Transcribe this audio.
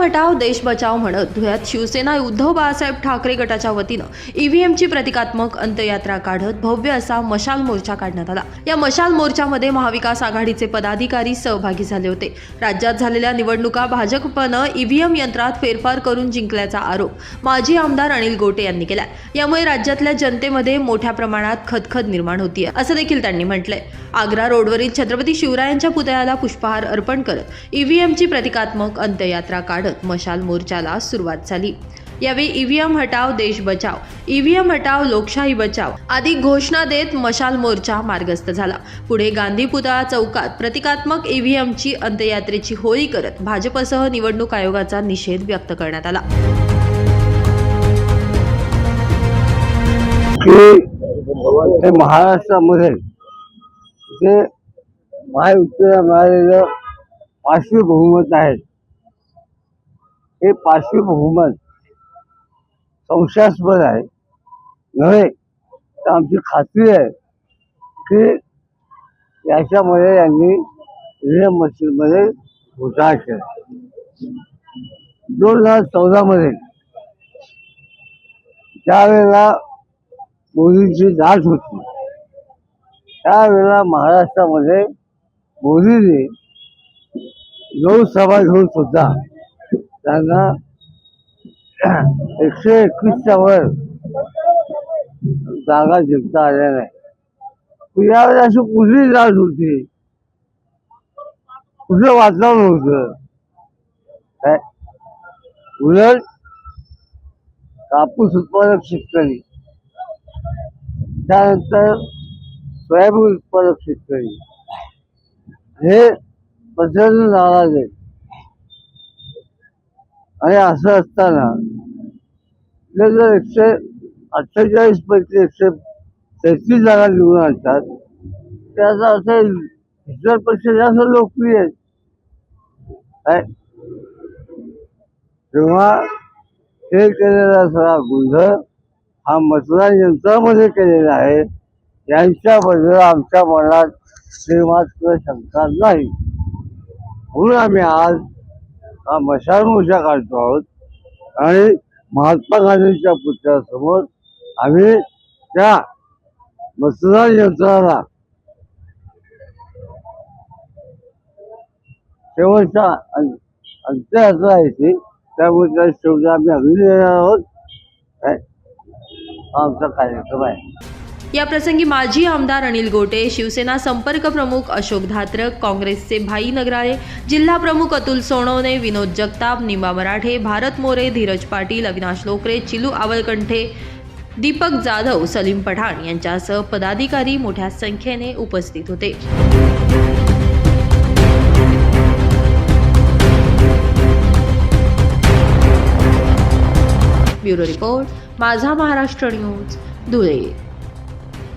हटाव देश बचाव म्हणत धुळ्यात शिवसेना उद्धव बाळासाहेब ठाकरे गटाच्या वतीनं ईव्हीएमची प्रतिकात्मक अंत्ययात्रा काढत भव्य असा मशाल मोर्चा काढण्यात आला. या मशाल मोर्चामध्ये महाविकास आघाडीचे पदाधिकारी सहभागी झाले होते. राज्यात झालेल्या निवडणुका भाजपनं ईव्हीएम यंत्रात फेरफार करून जिंकल्याचा आरोप माजी आमदार अनिल गोटे यांनी केला यामुळे राज्यातल्या जनतेमध्ये मोठ्या प्रमाणात खदखद निर्माण होतीये असं देखील त्यांनी म्हटलंय. आग्रा रोडवरील छत्रपती शिवरायांच्या पुतळ्याला पुष्पहार अर्पण करत ईव्हीएमची प्रतिकात्मक अंत्ययात्रा काढत मशाल मोर्चाला सुरुवात झाली. यावेळी ईव्हीएम हटाव देश बचाव ईव्हीएम हटाव लोकशाही बचाव आदी घोषणा देत मशाल मोर्चा मार्गस्थ झाला. पुढे गांधी पुतळा चौकात प्रतिकात्मक ईव्हीएमची अंत्ययात्रेची होळी करत भाजपसह निवडणूक आयोगाचा निषेध व्यक्त करण्यात आला. महाराष्ट्रामध्ये जे मिळालेलं पाचवी बहुमत आहे हे पाचवी बहुमत संशयास्पद आहे. नव्हे तर आमची खात्री आहे की याच्यामध्ये यांनी ईव्हीएम मशीनमध्ये घोटाळा केला. दोन हजार चौदामध्ये त्यावेळेला मोदींची दाट होती त्यावेळेला महाराष्ट्रामध्ये मोदींनी लोकसभा घेऊन सुद्धा त्यांना एकशे एकवीसच्या वर जागा जिंकता आल्या नाही. यावेळी अशी कुठली लाट होती. कुठलं वातावरण होतं काय? उलट कापूस उत्पादक शेतकरी. त्यानंतर सोयाबीन उत्पादक शेतकरी. हे प्रचंड नाराज आहेत. आणि असं असताना जर एकशे अठ्ठेचाळीस पैकी एकशे तेहतीस जागा निवडून आणतात. त्याचा अर्थ इतरपेक्षा जास्त लोकप्रिय आहेत. तेव्हा हे केलेला सगळा गोंधळ हा मतदान यंत्रामध्ये केलेला आहे यांच्याबद्दल आमच्या मनात श्रीमात्र शंका नाही. म्हणून आम्ही आज मशाल मोर्चा काढतो आहोत. आणि महात्मा गांधींच्या पुतळ्यासमोर आम्ही त्या मतदान यंत्राला शेवटचा अं- अंत्ययात्रा आहे ती. त्यामुळे त्या शेवटी आम्ही अभिनय देणार आहोत. काय हा आमचा कार्यक्रम आहे. याप्रसंगी माजी आमदार अनिल गोटे शिवसेना संपर्क प्रमुख अशोक धात्रक काँग्रेसचे भाई नगराळे जिल्हा प्रमुख अतुल सोनवणे विनोद जगताप निंबा मराठे भारत मोरे धीरज पाटील अविनाश लोकरे चिलू आवलकंठे दीपक जाधव सलीम पठाण यांच्यासह पदाधिकारी मोठ्या संख्येने उपस्थित होते. ब्युरो रिपोर्ट माझा महाराष्ट्र न्यूज धुळे.